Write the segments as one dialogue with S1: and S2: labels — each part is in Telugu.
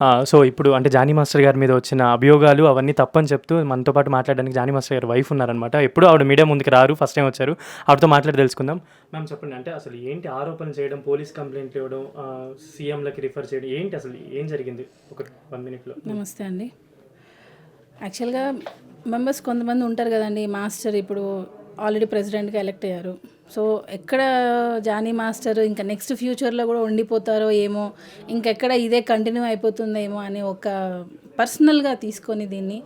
S1: ఆ! సో, ఇప్పుడు అంటే జానీ మాస్టర్ గారి మీద వచ్చిన అభియోగాలు అవన్నీ తప్పని చెప్తూ మనతో పాటు మాట్లాడడానికి జానీ మాస్టర్ గారి వైఫ్ ఉన్నారనమాట. ఎప్పుడూ ఆవిడ మీడియా ముందుకు రారు. ఫస్ట్ టైమ్ వచ్చారు. ఆవిడతో మాట్లాడి తెలుసుకుందాం. మ్యామ్ చెప్పండి. అంటే అసలు ఏంటి ఆరోపణలు చేయడం, పోలీస్ కంప్లెయింట్లు ఇవ్వడం, ఆహ్, సీఎంలకి రిఫర్ చేయడం ఏంటి అసలు ఏం జరిగింది? ఒక 1 మినిట్‌లో.
S2: నమస్తే అండి. యాక్చువల్‌గా మెంబర్స్ కొంతమంది ఉంటారు కదండీ! మాస్టర్ ఇప్పుడు ఆల్రెడీ ప్రెసిడెంట్‌గా ఎలక్ట్ అయ్యారు. సో, ఎక్కడ జానీ మాస్టర్ ఇంకా నెక్స్ట్ ఫ్యూచర్‌లో కూడా ఉండిపోతారో ఏమో, ఇంకెక్కడ ఇదే కంటిన్యూ అయిపోతుందేమో అని ఒక పర్సనల్‌గా తీసుకొని దీన్ని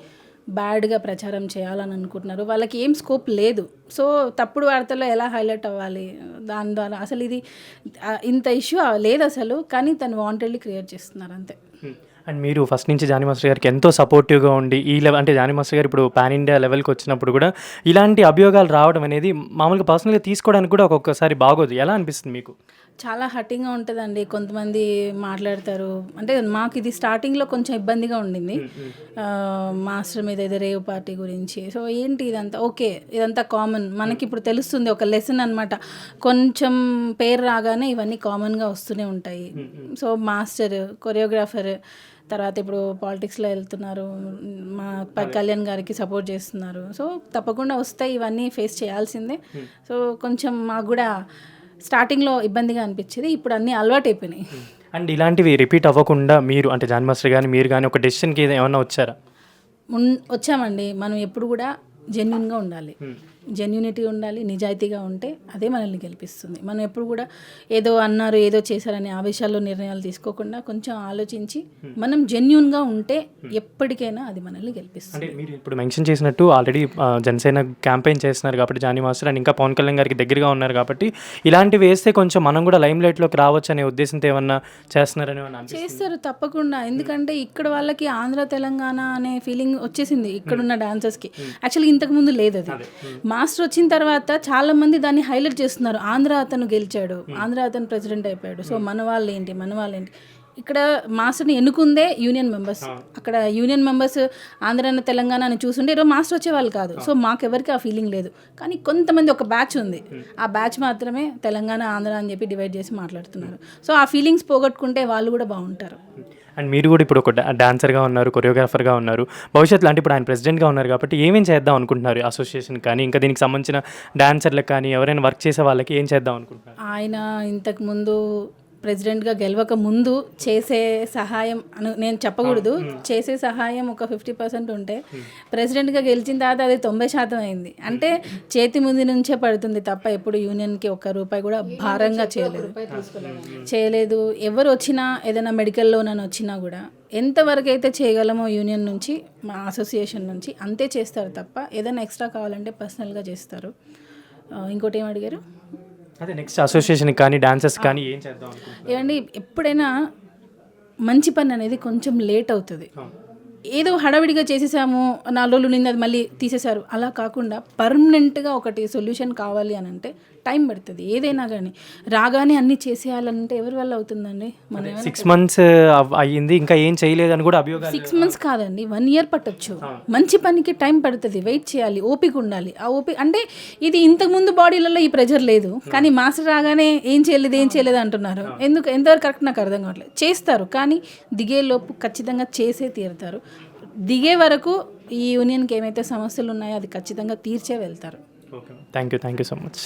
S2: బ్యాడ్‌గా ప్రచారం చేయాలని అనుకుంటున్నారు. వాళ్ళకి ఏం స్కోప్ లేదు. సో, తప్పుడు వార్తల్లో ఎలా హైలైట్ అవ్వాలి? దాని ద్వారా అసలు ఇది ఇంత ఇష్యూ లేదు అసలు కానీ తను వాంటెడ్‌లీ క్రియేట్ చేస్తున్నారు అంతే.
S1: అండ్ మీరు ఫస్ట్ నుంచి జానీ మాస్టర్ గారికి ఎంతో సపోర్టివ్‌గా ఉండి ఈ లెవెల్ అంటే జానీ మాస్టర్ గారు ఇప్పుడు పాన్ ఇండియా లెవెల్‌కి వచ్చినప్పుడు కూడా ఇలాంటి అభియోగాలు రావడం అనేది మామూలుగా పర్సనల్‌గా తీసుకోవడానికి కూడా ఒక్కొక్కసారి బాగోదు. ఎలా అనిపిస్తుంది మీకు?
S2: చాలా హర్టింగ్‌గా ఉంటదండి. కొంతమంది మాట్లాడతారు. అంటే మాకు ఇది స్టార్టింగ్‌లో కొంచెం ఇబ్బందిగా ఉండింది. మాస్టర్ మీద ఏదో రేవ్ పార్టీ గురించి. సో, ఏంటి ఇదంతా ఓకే. ఇదంతా కామన్. మనకిప్పుడు తెలుస్తుంది ఒక లెసన్ అనమాట. కొంచెం పేరు రాగానే ఇవన్నీ కామన్‌గా వస్తూనే ఉంటాయి. సో, మాస్టర్, కొరియోగ్రాఫర్ తర్వాత ఇప్పుడు పాలిటిక్స్‌లో వెళ్తున్నారు. మా కళ్యాణ్ గారికి సపోర్ట్ చేస్తున్నారు. సో, తప్పకుండా వస్తాయి. ఇవన్నీ ఫేస్ చేయాల్సిందే. సో, కొంచెం మాకు కూడా స్టార్టింగ్‌లో ఇబ్బందిగా అనిపించేది. ఇప్పుడు అన్నీ అలవాటైపోయినాయి.
S1: హ్మ్. అండ్ ఇలాంటివి రిపీట్ అవ్వకుండా మీరు అంటే జానీ మాస్టర్ గాని, మీరు గాని ఒక డెసిషన్‌కి ఏమన్నా వచ్చారా?
S2: మున్ వచ్చామండి. మనం ఎప్పుడు కూడా జెన్యూన్‌గా ఉండాలి. జెన్యూనిటీ ఉండాలి. నిజాయితీగా ఉంటే అదే మనల్ని గెలిపిస్తుంది. మనం ఎప్పుడు కూడా ఏదో అన్నారు, ఏదో చేశారనే ఆవేశాల్లో నిర్ణయాలు తీసుకోకుండా కొంచెం ఆలోచించి మనం జెన్యూన్‌గా ఉంటే ఎప్పటికైనా అది మనల్ని
S1: అంటే
S2: గెలిపిస్తుంది.
S1: మీరు ఇప్పుడు మెన్షన్ చేసినట్టు ఆల్రెడీ జనసేన క్యాంపెయిన్ చేస్తున్నారు కాబట్టి జానీ మాస్టర్ అండ్ ఇంకా పవన్ కళ్యాణ్ గారికి దగ్గరగా ఉన్నారు కాబట్టి ఇలాంటివి వేస్తే కొంచెం మనం కూడా లైమ్ లైట్‌లోకి రావచ్చు అనే ఉద్దేశంతో ఏమన్నా చేస్తున్నారని?
S2: చేస్తారు తప్పకుండా. ఎందుకంటే ఇక్కడ వాళ్ళకి ఆంధ్ర, తెలంగాణ అనే ఫీలింగ్ వచ్చేసింది ఇక్కడున్న డాన్సర్స్‌కి. యాక్చువల్‌గా ఇంతకుముందు లేదది.
S1: అదే.
S2: మాస్టర్ వచ్చిన తర్వాత చాలా మంది దాన్ని హైలైట్ చేస్తున్నారు. ఆంధ్ర అతను గెలిచాడు. ఆంధ్ర అతను ప్రెసిడెంట్ అయిపోయాడు. సో, మన వాళ్ళేంటి? మన వాళ్ళేంటి? ఇక్కడ మాస్టర్‌ని ఎన్నుకుందే యూనియన్ మెంబర్స్. అక్కడ యూనియన్ మెంబర్స్ ఆంధ్ర, తెలంగాణ అని చూసుంటే ఈరోజు మాస్టర్ వచ్చేవాళ్ళు కాదు. సో, మాకెవరికీ ఆ ఫీలింగ్ లేదు. కానీ కొంతమంది ఒక బ్యాచ్ ఉంది. ఆ బ్యాచ్ మాత్రమే తెలంగాణ, ఆంధ్ర అని చెప్పి డివైడ్ చేసి మాట్లాడుతున్నారు. సో, ఆ ఫీలింగ్స్ పోగొట్టుకుంటే వాళ్ళు కూడా బావుంటారు.
S1: అండ్ మీరు కూడా ఇప్పుడు ఒక డాన్సర్‌గా ఉన్నారు. కొరియోగ్రాఫర్‌గా ఉన్నారు. భవిష్యత్తులో అంటే ఇప్పుడు ఆయన ప్రెసిడెంట్‌గా ఉన్నారు కాబట్టి ఏమేం చేద్దాం అనుకుంటున్నారు? అసోసియేషన్ కానీ, ఇంకా దీనికి సంబంధించిన డాన్సర్‌లకు కానీ, ఎవరైనా వర్క్ చేసే వాళ్ళకి ఏం చేద్దాం అనుకుంటున్నారు?
S2: ఆయన ఇంతకుముందు ప్రెసిడెంట్‌గా గెలవక ముందు చేసే సహాయం అను నేను చెప్పకూడదు. చేసే సహాయం ఒక 50% ఉంటే ప్రెసిడెంట్‌గా గెలిచిన తర్వాత అది 90% అయింది. అంటే చేతి ముందు నుంచే పడుతుంది తప్ప ఎప్పుడు యూనియన్‌కి ఒక్క రూపాయి కూడా భారంగా చేయలేదు. చేయలేదు. ఎవరు వచ్చినా ఏదైనా మెడికల్ లోన్ అని వచ్చినా కూడా ఎంతవరకు అయితే చేయగలమో యూనియన్ నుంచి మా అసోసియేషన్ నుంచి అంతే చేస్తారు తప్ప ఏదైనా ఎక్స్ట్రా కావాలంటే పర్సనల్‌గా చేస్తారు. ఇంకోటి ఏమి అడిగారు?
S1: అదే నెక్స్ట్ అసోసియేషన్‌కి కానీ, డాన్సర్స్ కానీ ఏం చేద్దాం?
S2: ఏవండి ఎప్పుడైనా మంచి పని అనేది కొంచెం లేట్ అవుతది. ఏదో హడావిడిగా చేసేసాము. 4 రోజులు ఉండింది అది మళ్ళీ తీసేశారు. అలా కాకుండా పర్మనెంట్‌గా ఒకటి సొల్యూషన్ కావాలి అని అంటే టైం పడుతది. ఏదైనా గానీ. రాగానే అన్నీ చేసేయాలంటే ఎవరి వల్ల అవుతుందండి? మనం ఏమైనా
S1: 6 మంత్స్ అయ్యింది. ఇంకా ఏం చేయలేదని కూడా అభియోగాలు
S2: 6 మంత్స్ కాదండి. 1 ఇయర్ పట్టొచ్చు. మంచి పనికి టైం పడుతది. వెయిట్ చేయాలి. ఓపిక ఉండాలి. ఆ ఓపిక అంటే ఇది ఇంతకుముందు బాడీలలో ఈ ప్రెషర్ లేదు. కానీ మాస్టర్ రాగానే ఏం చేయలేదు, ఏం చేయలేదు అంటున్నారు. ఎందుకు ఎంతవరకు కరెక్ట్ నాకు అర్థం కావట్లేదు. చేస్తారు. కానీ దిగేలోపు ఖచ్చితంగా చేసే తీరుతారు. దిగే వరకు ఈ యూనియన్‌కి ఏమైతే సమస్యలు ఉన్నాయో అది ఖచ్చితంగా తీర్చే వెళ్తారు.
S1: Okay. Thank you. Thank you so much.